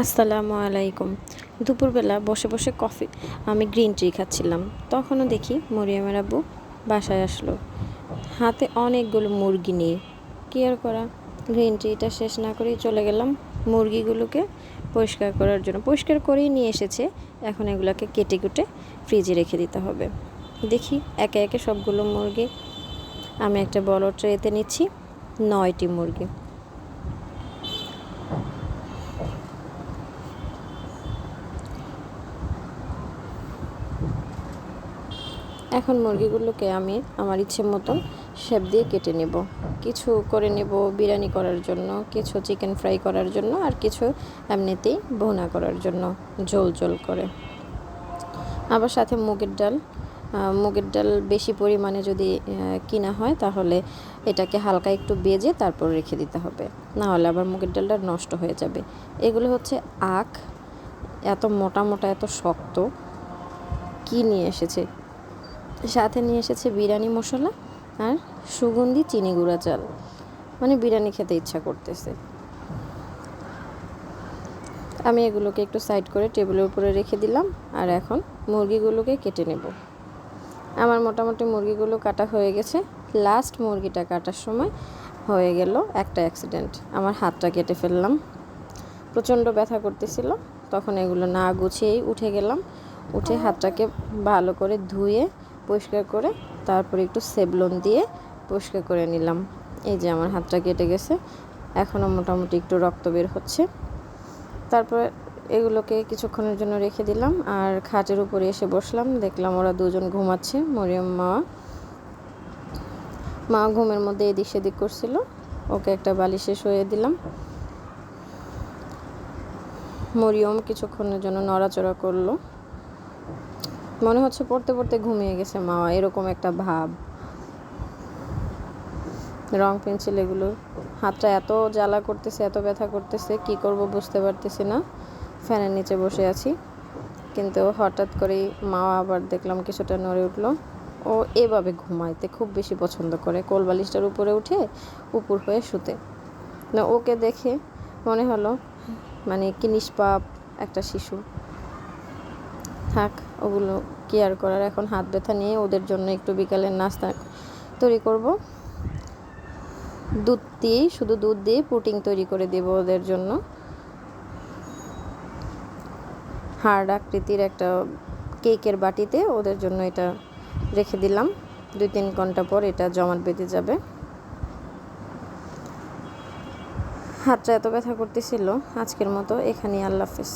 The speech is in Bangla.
আসসালামু আলাইকুম। দুপুরবেলা বসে বসে কফি, আমি গ্রিন টি খাচ্ছিলাম। তখনও দেখি মরিয়ামের আব্বু বাসায় আসলো। হাতে অনেকগুলো মুরগি নিয়ে। কি আর করা? গ্রিন টিটা শেষ না করেই চলে গেলাম মুরগিগুলোকে পরিষ্কার করার জন্য। পরিষ্কার করেই নিয়ে এসেছে। এখন এগুলোকে কেটে কুটে ফ্রিজে রেখে দিতে হবে। দেখি একে একে সবগুলো মুরগি। আমি একটা বড় ট্রেতে নিচ্ছি নয়টি মুরগি। এখন মুরগিগুলোকে আমি আমার ইচ্ছে মতন শেপ দিয়ে কেটে নেব। কিছু করে নেব বিরিয়ানি করার জন্য, কিছু চিকেন ফ্রাই করার জন্য, আর কিছু এমনিতেই ভুনা করার জন্য, ঝোল ঝোল করে। আবার সাথে মুগের ডাল। মুগের ডাল বেশি পরিমাণে যদি কিনা হয়, তাহলে এটাকে হালকা একটু বেজে তারপর রেখে দিতে হবে। না হলে আবার মুগের ডালটা নষ্ট হয়ে যাবে। এগুলো হচ্ছে আখ। এত মোটা মোটা, এত শক্ত। কি নিয়ে এসেছে? সাথে নিয়ে এসেছে বিরিয়ানি মশলা আর সুগন্ধি চিনি গুঁড়া চাল মানে বিরিয়ানি খেতে ইচ্ছা করতেছে। আমি এগুলোকে একটু সাইড করে টেবিলের উপরে রেখে দিলাম আর এখন মুরগিগুলোকে কেটে নেব। আমার মোটামুটি মুরগিগুলো কাটা হয়ে গেছে। লাস্ট মুরগিটা কাটার সময় হয়ে গেল একটা অ্যাক্সিডেন্ট আমার হাতটা কেটে ফেললাম। প্রচণ্ড ব্যথা করতেছিল। তখন এগুলো না গুছিয়েই উঠে গেলাম। উঠে হাতটাকে ভালো করে ধুয়ে, পরিষ্কার করে তারপরে একটু সেবলন দিয়ে পরিষ্কার করে নিলাম। এই যে আমার হাতটা কেটে গেছে, এখনও মোটামুটি একটু রক্ত বের হচ্ছে। তারপরে এগুলোকে কিছুক্ষণের জন্য রেখে দিলাম আর খাটের উপরে এসে বসলাম, দেখলাম ওরা দুজন ঘুমাচ্ছে, মরিয়ম মা। মা ঘুমের মধ্যে এদিক সেদিক করছিল, ওকে একটা বালিশে শুয়ে দিলাম। মরিয়ম কিছুক্ষণের জন্য নড়াচড়া করল। মনে হচ্ছে পড়তে পড়তে ঘুমিয়ে গেছে মা, এরকম একটা ভাব। রং পেন্সিল এগুলো, হাতটা এত জ্বালা করতেছে, এত ব্যথা করতেছে, কি করব বুঝতে পারতেছি না। ফ্যানের নিচে বসে আছি, কিন্তু হঠাৎ করেই মা আবার দেখলাম কিছুটা নড়ে উঠল। ও এভাবে ঘুমাইতে খুব বেশি পছন্দ করে কোলবালিশটার উপরে উঠে উপর হয়ে শুতে। ওকে দেখে মনে হলো মানে কি নিষ্পাপ একটা শিশু। থাক, ওগুলো কেয়ার করার এখন হাত ব্যথা নিয়ে ওদের জন্য একটু বিকালের নাস্তা তৈরি করব। দুধ দিয়েই, শুধু দুধ দিয়ে পুটিং তৈরি করে দেব ওদের জন্য। হার্ড আকৃতির একটা কেকের বাটিতে ওদের জন্য এটা রেখে দিলাম। দুই তিন ঘণ্টা পর এটা জমাট বেঁধে যাবে। হাতটা এত ব্যথা করতেছিল আজকের মতো। এখানেই আল্লাহ হাফিজ।